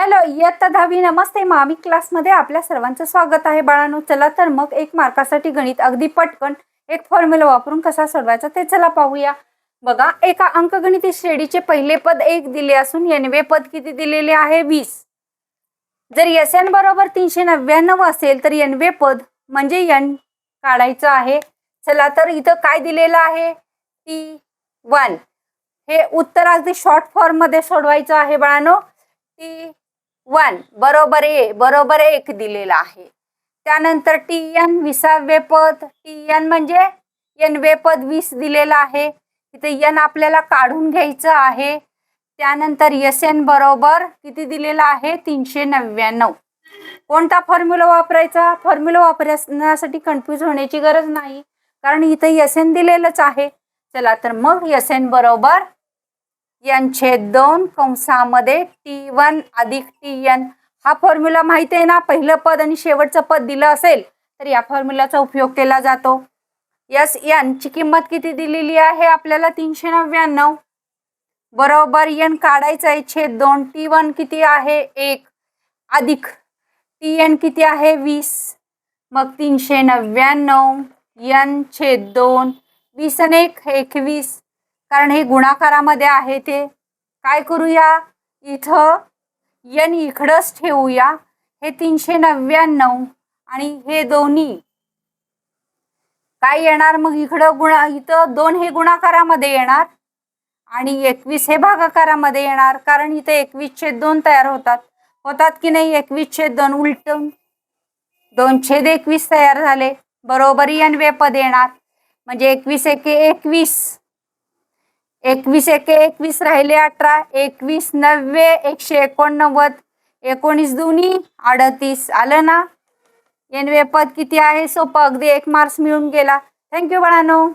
Hello इयत्ता दहावी नमस्ते मामी क्लासमध्ये आपल्या सर्वांचं स्वागत आहे बाळांनो. चला तर मग एक मार्कासाठी गणित अगदी पटकन एक फॉर्म्युला वापरून कसा सोडवायचा ते चला पाहूया. बघा एका अंकगणिती श्रेणीचे पहिले पद एक दिले असून एनवे पद किती दिलेले आहे? वीस. जर एस एन बरोबर तीनशे नव्याण्णव असेल तर एनवे पद म्हणजे एन काढायचं आहे. चला तर इथं काय दिलेलं आहे? टी वन हे उत्तर अगदी शॉर्ट फॉर्ममध्ये सोडवायचं आहे बाळांनो. टी वन बरोबर ए बरोबर एक दिलेला आहे. त्यानंतर टी एन विसावे पद टी एन म्हणजे एनवे पद वीस दिलेलं आहे. तिथे एन आपल्याला काढून घ्यायचं आहे. त्यानंतर एस एन बरोबर किती दिलेला आहे? तीनशे नव्याण्णव. कोणता फॉर्म्युला वापरायचा? फॉर्म्युला वापरण्यासाठी कन्फ्यूज होण्याची गरज नाही. कारण इथं एस एन दिलेलंच आहे. चला तर मग एस एन बरोबर यांचे छेद दोन कंसामध्ये टी वन अधिक टी एन. हा फॉर्म्युला माहिती आहे ना? पहिलं पद आणि शेवटचं पद दिलं असेल तर या फॉर्म्युलाचा उपयोग केला जातो. यस एन ची किंमत किती दिलेली आहे आपल्याला? तीनशे नव्याण्णव. बरोबर एन काढायचं आहे. छेद दोन टी वन किती आहे? एक. अधिक टी एन किती आहे? वीस. मग तीनशे नव्याण्णव. एन छेद दोन वीस आणि एक एकवीस. कारण हे गुणाकारामध्ये आहे ते. काय करूया? इथं यन इकडंच ठेवूया. हे तीनशे नव्याण्णव आणि हे दोन्ही. काय येणार मग इकडं गुणा इथं दोन हे गुणाकारामध्ये येणार आणि एकवीस हे भागाकारामध्ये येणार. कारण इथे एकवीस छेद दोन तयार होतात. होतात की नाही? एकवीस छेद दोन उलटून दोन छेद एकवीस तयार झाले. बरोबर यन पद येणार. म्हणजे एकवीस एके एकवीस. एकवीस एके एकवीस राहिले अठरा एकवीस नव्वे एकशे एकोणनव्वद एकोणीस दोन्ही अडतीस. आलं ना? एनवे पद किती आहे? सोपं. अगदी एक मार्क्स मिळून गेला. थँक्यू बाळानो.